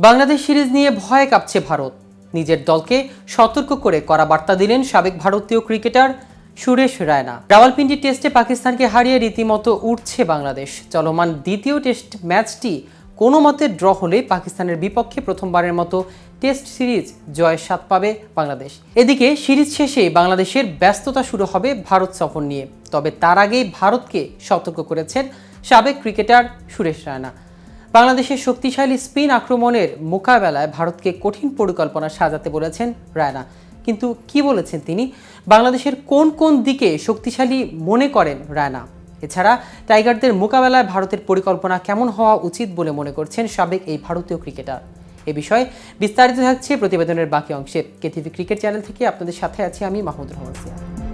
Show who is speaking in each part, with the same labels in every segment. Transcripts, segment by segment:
Speaker 1: Bangladesh series নিয়ে ভয়ে কাঁপছে ভারত। নিজের দলকে সতর্ক করে করা বার্তা দিলেন সাবেক ভারতীয় ক্রিকেটার সুরেশ রায়না। রাওয়ালপিন্ডি টেস্টে পাকিস্তানকে হারিয়ে রীতিমতো উঠছে বাংলাদেশ। চলমান দ্বিতীয় টেস্ট ম্যাচটি কোনো মতে ড্র হলে পাকিস্তানের বিপক্ষে প্রথমবারের মতো টেস্ট সিরিজ জয়ের স্বাদ পাবে বাংলাদেশ। এদিকে সিরিজ শেষে বাংলাদেশের ব্যস্ততা শুরু হবে ভারত সফর নিয়ে। তবে তার আগেই ভারতকে সতর্ক করেছেন সাবেক ক্রিকেটার সুরেশ রায়না। বাংলাদেশের শক্তিশালী স্পিন আক্রমণের মোকাবেলায় ভারতকে কঠিন পরিকল্পনা সাজাতে বলেছেন রায়না। কিন্তু কি বলেছেন তিনি? বাংলাদেশের কোন কোন দিকে শক্তিশালী মনে করেন রায়না? এছাড়া টাইগারদের মোকাবেলায় ভারতের পরিকল্পনা কেমন হওয়া উচিত বলে মনে করছেন সাবেক এই ভারতীয় ক্রিকেটার? এ বিষয়ে বিস্তারিত থাকছে প্রতিবেদনের বাকি অংশে। কেটিভি ক্রিকেট চ্যানেল থেকে আপনাদের সাথে আছি আমি মাহমুদ রহমান সিয়া।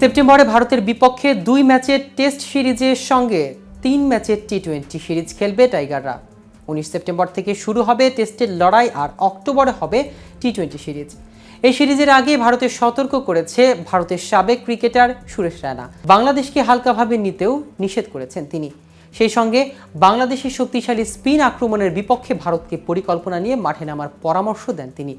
Speaker 1: সেপ্টেম্বরে ভারতের বিপক্ষে দুই ম্যাচের টেস্ট সিরিজের সঙ্গে তিন ম্যাচের টি টোয়েন্টি সিরিজ খেলবে টাইগাররা। উনিশ সেপ্টেম্বর থেকে শুরু হবে টেস্টের লড়াই আর অক্টোবরে হবে টি টোয়েন্টি সিরিজ। এই সিরিজের আগে ভারতের সতর্ক করেছে ভারতের সাবেক ক্রিকেটার সুরেশ রায়না বাংলাদেশকে হালকাভাবে নিতেও নিষেধ করেছেন তিনি। সেই সঙ্গে বাংলাদেশের শক্তিশালী স্পিন আক্রমণের বিপক্ষে ভারতকে পরিকল্পনা নিয়ে মাঠে নামার পরামর্শ দেন তিনি।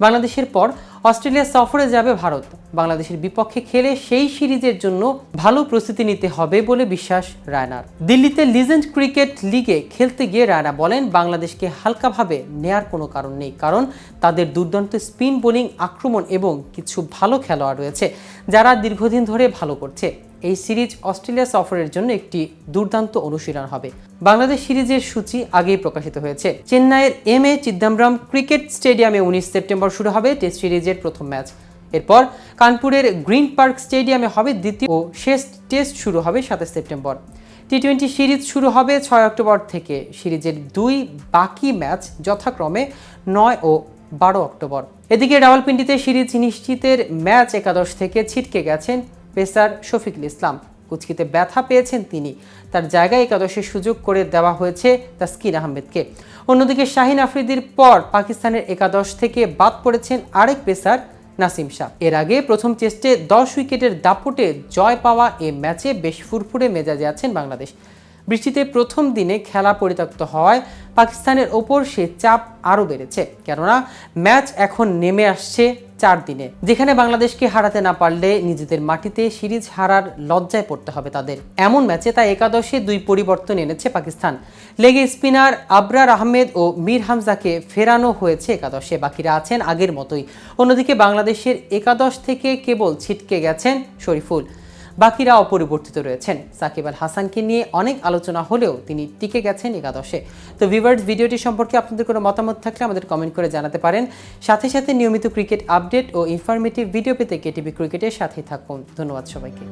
Speaker 1: বাংলাদেশের পর অস্ট্রেলিয়া সফরে যাবে ভারত। বাংলাদেশের বিপক্ষে খেলে সেই সিরিজের জন্য ভালো প্রস্তুতি নিতে হবে বলে বিশ্বাস রায়নার। দিল্লিতে লিজেন্ড ক্রিকেট লিগে খেলতে গিয়ে রায়না বলেন, বাংলাদেশকে হালকাভাবে নেয়ার কোনো কারণ নেই, কারণ তাদের দুর্দান্ত স্পিন বোলিং আক্রমণ এবং কিছু ভালো খেলোয়াড় রয়েছে যারা দীর্ঘদিন ধরে ভালো করছে। এই সিরিজ অস্ট্রেলিয়া সফরের জন্য একটি দুর্দান্ত অনুশীলন হবে। বাংলাদেশ সিরিজের সূচি আগেই প্রকাশিত হয়েছে। চেন্নাইয়ের এম এ চিদম্বরম ক্রিকেট স্টেডিয়ামে উনিশ সেপ্টেম্বর শুরু হবে টেস্ট সিরিজের প্রথম ম্যাচ। এরপর কানপুরের গ্রিন পার্ক স্টেডিয়ামে হবে দ্বিতীয় ও শেষ টেস্ট শুরু হবে সাতাশ সেপ্টেম্বর। টি টোয়েন্টি সিরিজ শুরু হবে ছয় অক্টোবর থেকে। সিরিজের দুই বাকি ম্যাচ যথাক্রমে নয় ও বারো অক্টোবর। এদিকে রাওয়ালপিন্ডিতে সিরিজ নিশ্চিতের ম্যাচ একাদশ থেকে ছিটকে গেছেন পেসার শফিকুল ইসলাম। কুচকিতে ব্যথা পেয়েছেন তিনি। তার জায়গায় একাদশের সুযোগ করে দেওয়া হয়েছে তাসকিন আহমেদকে। অন্যদিকে শাহিন আফ্রিদির পর পাকিস্তানের একাদশ থেকে বাদ পড়েছেন আরেক পেসার নাসিম শাহ। এর আগে প্রথম টেস্টে দশ উইকেটের দাপটে জয় পাওয়া এ ম্যাচে বেশ ফুরফুরে মেজাজে আছেন বাংলাদেশ। বৃষ্টিতে প্রথম দিনে খেলা পরিত্যক্ত হওয়ায় পাকিস্তানের ওপর সে চাপ আরও বেড়েছে। কেননা ম্যাচ এখন নেমে আসছে চার দিনে। যেখানে বাংলাদেশকে হারাতে না পারলে নিজেদের মাটিতে সিরিজ হারার লজ্জায় পড়তে হবে তাদের। এমন ম্যাচে তা একাদশে দুই পরিবর্তন এনেছে পাকিস্তান। লেগে স্পিনার আবরার আহমেদ ও মীর হামজাকে ফেরানো হয়েছে একাদশে। বাকিরা আছেন আগের মতোই। অন্যদিকে বাংলাদেশের একাদশ থেকে কেবল ছিটকে গেছেন শরীফুল। বাকিরা অপরিবর্তিত রয়েছেন। সাকিব আল হাসানকে নিয়ে অনেক আলোচনা হলেও তিনি টিকে গেছেন একাদশে। তো ভিভার্স ভিডিওটি সম্পর্কে আপনাদের কোনো মতামত থাকলে আমাদের কমেন্ট করে জানাতে পারেন। সাথে সাথে নিয়মিত ক্রিকেট আপডেট ও ইনফরমেটিভ ভিডিও পেতে কেটিভি ক্রিকেটের সাথেই থাকুন। ধন্যবাদ সবাইকে।